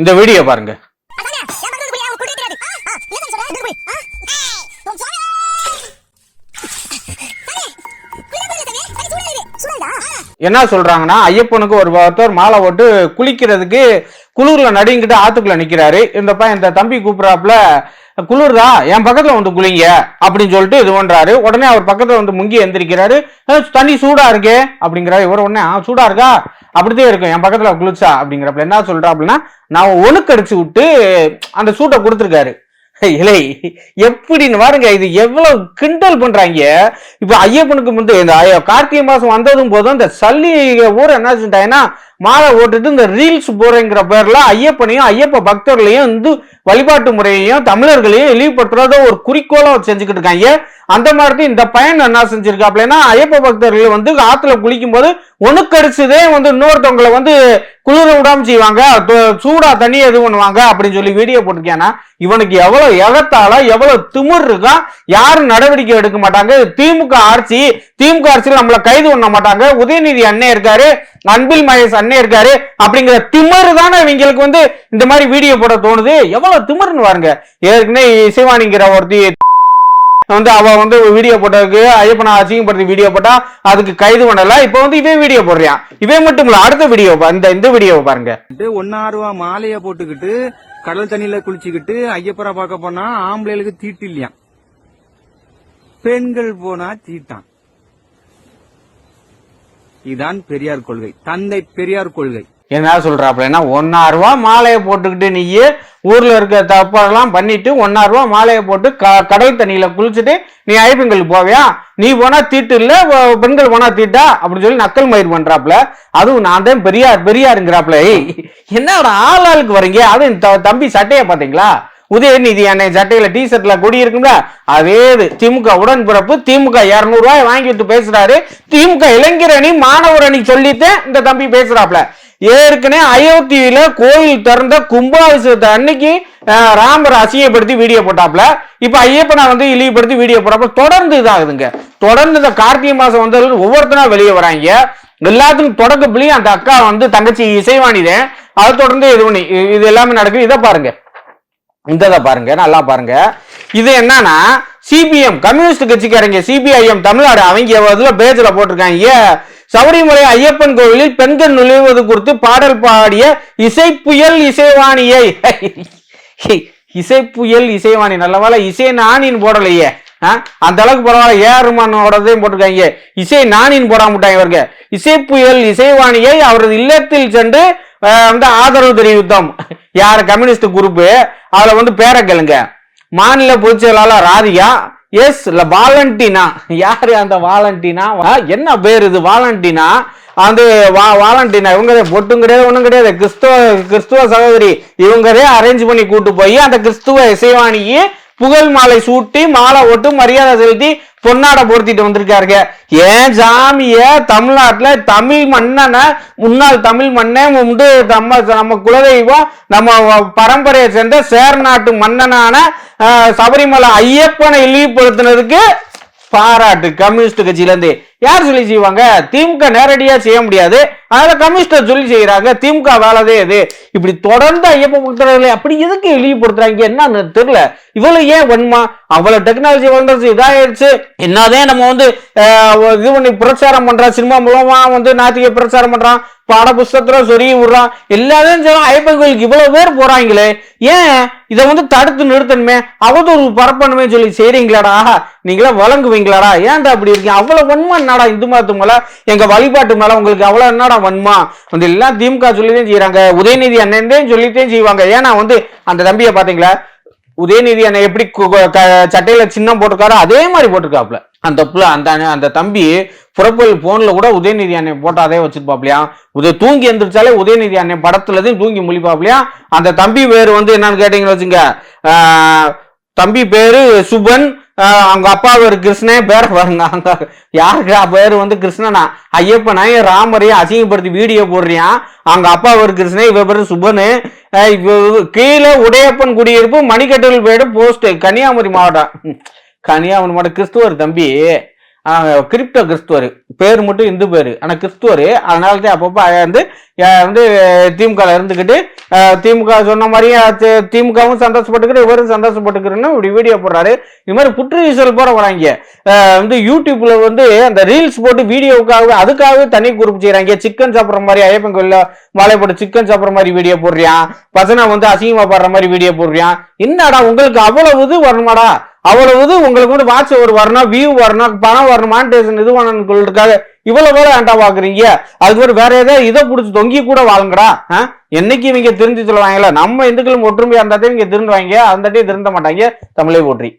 இந்த வீடியோ பாருங்க. என்ன சொல்றாங்கன்னா ஐயப்பனுக்கு ஒரு ஒருத்தர் மாலை போட்டு குளிக்கிறதுக்கு குளிர்ல நடுங்கிட்டு ஆத்துக்குள்ள நிக்கிறாரு. இந்த பையன் இந்த தம்பி கூப்பிடுறாப்புல குளிர்தா என் பக்கத்துல வந்து குளிங்க அப்படின்னு சொல்லிட்டு இது பண்றாரு. உடனே அவர் பக்கத்துல வந்து முங்கி எந்திரிக்கிறாரு. தண்ணி சூடா இருக்கே அப்படிங்கிறாரு. இவர் உடனே சூடா இருக்கா? அப்படிதான் இருக்கும். என் பக்கத்துல குளிச்சா அப்படிங்கிறப்ப என்ன சொல்றா அப்படின்னா நான் ஒழுக்கடிச்சு விட்டு அந்த சூட்டை கொடுத்துருக்காரு. இலை எப்படின்னு பாருங்க இது எவ்வளவு கிண்டல் பண்றாங்க. இப்ப ஐயப்பனுக்கு முந்தைய இந்த கார்த்திகை மாசம் வந்ததும் போதும் இந்த சல்லி ஊர் என்ன செஞ்சாங்கன்னா மாலை ஓட்டுட்டு இந்த ரீல்ஸ் போறேங்கிற பேர்ல ஐயப்பனையும் ஐயப்ப பக்தர்களையும் வந்து வழிபாட்டு முறையையும் தமிழர்களையும் இழிவுபடுத்துறத ஒரு குறிக்கோளா செஞ்சுக்கிட்டு இருக்காங்க. அந்த மாதிரி இந்த பையன் என்ன செஞ்சிருக்காப்லன்னா ஐயப்ப பக்தர்கள் வந்து ஆத்துல குளிக்கும் போது ஒணுக்கடிச்சதே வந்து இன்னொருத்தவங்களை வந்து குளிர விடாம செய்வாங்க. சூடா தண்ணி எது பண்ணுவாங்க அப்படின்னு சொல்லி வீடியோ போட்டிருக்கேன்னா இவனுக்கு எவ்வளவு எகத்தால எவ்வளவு திமிர் இருக்கா? யாரும் நடவடிக்கை எடுக்க மாட்டாங்க. திமுக ஆட்சி திமுக ஆட்சியில் நம்மளை கைது பண்ண மாட்டாங்க. உதயநிதி அண்ணன் இருக்காரு. அன்பில் மகேஷ் அண்ணன் இருக்காரு. அப்படிங்கிற திமிரு தானே இவங்களுக்கு வந்து இந்த மாதிரி வீடியோ போட தோணுது. எவ்வளவு திமிருன்னு பாருங்க. ஏற்கனவே இசைவாணிங்கிற ஒருத்தி வந்து அவ வந்து வீடியோ போட்டதுக்கு ஐயப்பனை அசிங்கப்படுத்தி வீடியோ போட்டா அதுக்கு கைது பண்ணல. இப்ப வந்து இவன் வீடியோ போடுறான் இவன் மட்டும் இல்ல அடுத்த வீடியோ இந்த இந்த வீடியோவை பாருங்க. ஒன்னாறு ரூபா மாலைய போட்டுக்கிட்டு கடல் தண்ணியில குளிச்சுக்கிட்டு ஐயப்பரை பார்க்க போனா ஆம்பளைகளுக்கு தீட்டு இல்லையா பெண்கள் போனா தீட்டான் இதுதான் பெரியார் கொள்கை தந்தை பெரியார் கொள்கை. என்ன சொல்றாப்லன்னா ஒன்னா ரூபா மாலையை போட்டுக்கிட்டு நீயே ஊர்ல இருக்க தப்பெல்லாம் பண்ணிட்டு ஒன்னா ரூபா மாலையை போட்டு க- கடல் தண்ணியில குளிச்சுட்டு நீ ஐப்பெண்களுக்கு போவியா? நீ போனா தீட்டு இல்ல பெண்கள் போனா தீட்டா? அப்படின்னு சொல்லி நக்கல் மயிர் பண்றாப்ல அதுவும் நான் தான் பெரியார் பெரியாருங்கிறாப்ல என்னோட என்னடா ஆள் ஆளுக்கு வரீங்க? அதுவும் தம்பி சட்டையை பாத்தீங்களா உதயநிதி அன்னை சட்டையில டி ஷர்ட்ல கொடி இருக்கும்ல அதே இது. திமுக உடன்பிறப்பு திமுக இருநூறு ரூபாய் வாங்கிட்டு பேசுறாரு. திமுக இளைஞர் அணி மாணவர் அணி சொல்லிட்டு இந்த தம்பி பேசுறாப்ல. ஏற்கனவே அயோத்தியில கோயில் திறந்த கும்பாபிஷேகத்தை அன்னைக்கு ராமர் அசிங்கப்படுத்தி வீடியோ போட்டாப்ல. இப்ப ஐயப்பனை வந்து இழிவுபடுத்தி வீடியோ போட்டாப்ல. தொடர்ந்து இதாகுதுங்க. தொடர்ந்து இந்த கார்த்திகை மாசம் வந்தவர்கள் ஒவ்வொருத்தனா வெளியே வராங்க. எல்லாத்துக்கும் தொடக்கப்புலயும் அந்த அக்கா வந்து தங்கச்சி இசைவாணிதான் அதை தொடர்ந்து இது பண்ணி இது- இது எல்லாமே நடக்குது. இதை பாருங்க. இந்த இதை பாருங்க நல்லா பாருங்க. இது என்னன்னா சிபிஎம் கம்யூனிஸ்ட் கட்சிக்காரங்க சிபிஐஎம் தமிழ்நாடு அவங்க இதுல பேஜ்ல போட்டிருக்காங்க. சபரிமலை ஐயப்பன் கோவிலில் பெண்கள் நுழைவது குறித்து பாடல் பாடிய இசைப்புயல் இசைவாணியை. இசைப்புயல் இசைவாணி நல்ல வேலை இசை நானின் போடலையே. ஆ? அந்த அளவுக்கு பரவாயில்ல ஏஆர்மானோடதையும் போட்டிருக்காங்க. இசை நானின் போடாமட்டாங்க இவருக்கு இசை இசைப்புயல் இசைவாணியை அவரது இல்லத்தில் சென்று வந்து ஆதரவு தெரிவித்தோம். யார் கம்யூனிஸ்ட் குரூப்பு அதில் வந்து பேரை கேளுங்க. மாநில பொதுச் செயலாளர் ராதிகா எஸ் இல்லை வாலண்டினா. யாரு அந்த வாலண்டினா? என்ன பேர் இது வாலண்டினா? அந்த வா- வாலண்டினா இவங்க பொட்டும் கிடையாது ஒன்றும் கிடையாது. கிறிஸ்துவ கிறிஸ்துவ சகோதரி இவங்களே அரேஞ்ச் பண்ணி கூட்டு போய் அந்த கிறிஸ்துவ இசைவாணிக்கு புகழ் மாலை சூட்டி மாலை ஓட்டு மரியாதை செலுத்தி பொன்னாடை பொருத்திட்டு வந்திருக்காருங்க. ஏன் சாமிய தமிழ்நாட்டுல தமிழ் மன்னனை முன்னாள் தமிழ் மன்னன் உண்டு நம்ம நம்ம குலதெய்வம் நம்ம பரம்பரையை சேர்ந்த சேர்நாட்டு மன்னனான சபரிமலை ஐயப்பனை இழிவுபடுத்தினதுக்கு பாராட்டு. கம்யூனிஸ்ட் கட்சியிலேருந்து. யார் சொல்லி செய்வாங்க? திமுக நேரடியா செய்ய முடியாது. அதனால கம்யூனிஸ்டர் சொல்லி செய்யறாங்க திமுக வேலைதே இது. இப்படி தொடர்ந்து ஐயப்ப பக்தர்களை அப்படி எதுக்கு இழிவுபடுத்துறாங்க என்னன்னு தெரியல. இவ்வளவு ஏன் வன்மா? அவ்வளவு டெக்னாலஜி வளர்ந்துருச்சு இதாயிருச்சு என்னதான் நம்ம வந்து இது பண்ணி பிரச்சாரம் பண்றோம் சினிமா மூலமா வந்து நாத்திக பிரச்சாரம் பண்றான். பாட புஸ்தகத்துல சொருகி விடுறான். எல்லாத்தையும் சொல்லும் ஐயப்பன் கோயிலுக்கு இவ்வளவு பேர் போறாங்களே. ஏன்? இதை வந்து தடுத்து நிறுத்தணுமே. அவதூறு பரப்பணுமே சொல்லி செய்றீங்களாடா? நீங்களா வழங்குவீங்களாடா? ஏன்டா அப்படி இருக்கீங்க? அவ்வளவு வன்மா என்னடா இந்து மதத்து மேல எங்க வழிபாட்டு மேல உங்களுக்கு அவ்வளவு என்னடா வன்மா? வந்து எல்லாம் திமுக சொல்லிதான் செய்யறாங்க உதயநிதி அண்ணன் சொல்லித்தான் சொல்லிட்டே செய்வாங்க. ஏன்னா வந்து அந்த தம்பியை பாத்தீங்களா? உதயநிதி அண்ணன் எப்படி சட்டையில சின்னம் போட்டிருக்காரோ அதே மாதிரி போட்டிருக்காப்ல அந்த புள்ள அந்த அந்த தம்பி புறப்பொழி போன்ல கூட உதயநிதி அண்ணன் போட்டோ அதே வச்சிருப்பாப்லையா உதய தூங்கி எந்திரிச்சாலே உதயநிதி அண்ணன் படத்துல தூங்கி முழிப்பாப்லையா அந்த தம்பி பேர் வந்து என்னன்னு கேட்டீங்கன்னு வச்சுங்க தம்பி பேரு சுபன் அவங்க அப்பா ஒரு கிருஷ்ணன் பேர் பாருங்க அங்க யாருக்கு? பேர் வந்து கிருஷ்ணனா. ஐயப்பனையும் ராமரையும் அசிங்கப்படுத்தி வீடியோ போடுறியான் அவங்க அப்பா ஒரு கிருஷ்ணன் இவ பேர் சுபனு. கீழே உடையப்பன் குடியிருப்பு மணிக்கட்டில் பேடு போஸ்ட் கன்னியாகுமரி மாவட்டம். கன்னியாகுமரி மாவட்டம் கிறிஸ்துவர் தம்பி. கிரிப்டோ கிறிஸ்துவர். பேர் மட்டும் இந்து பேர். ஆனால் கிறிஸ்துவர். அதனால தான் அப்பப்போ வந்து வந்து திமுகவில் இருந்துக்கிட்டு திமுக சொன்ன மாதிரியே திமுகவும் சந்தோஷப்பட்டுக்கிட்டு இவரும் சந்தோஷப்பட்டுக்கிறேன்னு இப்படி வீடியோ போடுறாரு. இது மாதிரி புற்று வீசல் போற வராங்க வந்து யூடியூப்பில் வந்து அந்த ரீல்ஸ் போட்டு வீடியோவுக்காகவே அதுக்காகவே தனி குரூப் செய்கிறாங்க சிக்கன் சாப்பிட்ற மாதிரி ஐயப்பன் கோயிலில் வாழைப்பட்டு சிக்கன் சாப்பிட்ற மாதிரி வீடியோ போடுறியான் பசனை வந்து அசிங்கமாக பாடுற மாதிரி வீடியோ போடுறியான் என்னடா உங்களுக்கு அவ்வளவு இது வரணுமாடா? அவ்வளவு உங்களுக்கு வந்து வாட்ச் ஒரு வரணும் வியூ வரணும் பணம் வரணும் மானிட்டேஷன் இது பண்ணணுன்றதுக்காக இவ்வளவு வேலை ஏன்டா பாக்குறீங்க? அதுக்கு ஒரு வேற ஏதாவது இதை பிடிச்சி தொங்கி கூட வாழுங்கடா என்னைக்கு இவங்க திருந்தி சொல்லுவாங்களா நம்ம இந்துக்களும் ஒற்றுமையா இருந்தாத்தையும் இவங்க திருந்துவாங்க அந்த திருந்த மாட்டாங்க தமிழை போற்றி.